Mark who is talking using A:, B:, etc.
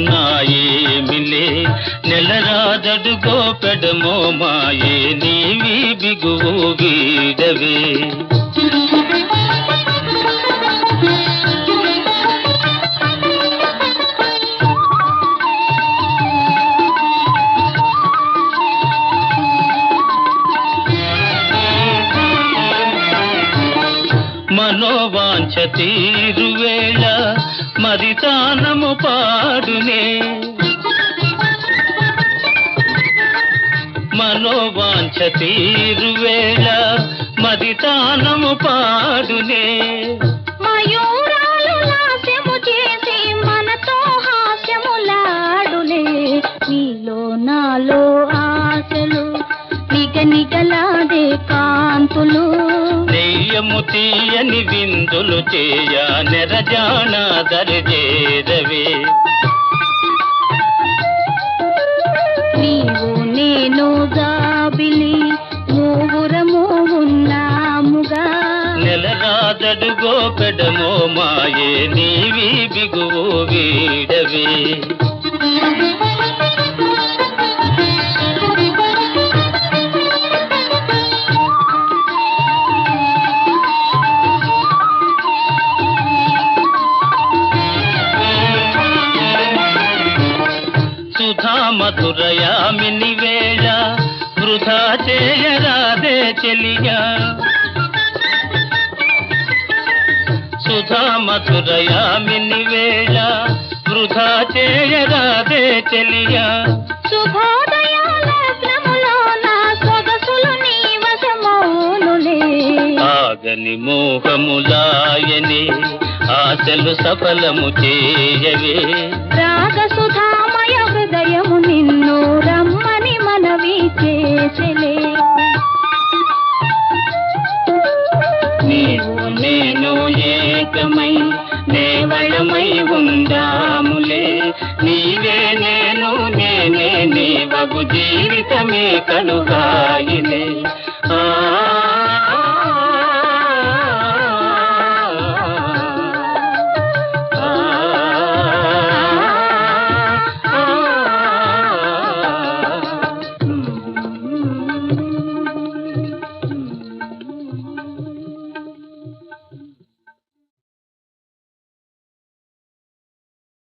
A: మూవురమున్నాయేమిలే నెలరాజడుగో పెడమో మాయే నీవి బిగువు వీడవే. తీరువేళ మరితానము పాడునే. మనోవాంఛ తీరువేళ మరి పాడునే. నెయ్యము తీయని విందులు చేయ నెరజాణ దరిజేరవే
B: నీవు నేను జాబిలి మూవురము ఉన్నాముగా.
A: నెలరాజడుగో పెడమో మాయే నీవి బిగువు వీడవే. మధురయామిని వేళ వృధా చేయరాదే చెలియా. సుధా మధురయామిని వేళ వృధా చేయరాదే చెలియా. ఆగని మోహములాయని ఆశలు సఫలము చేయవే.
B: రాగ
A: ఉందాములే నీవే నేను నేనే నీవగు జీవితమే కనుగాయిలే.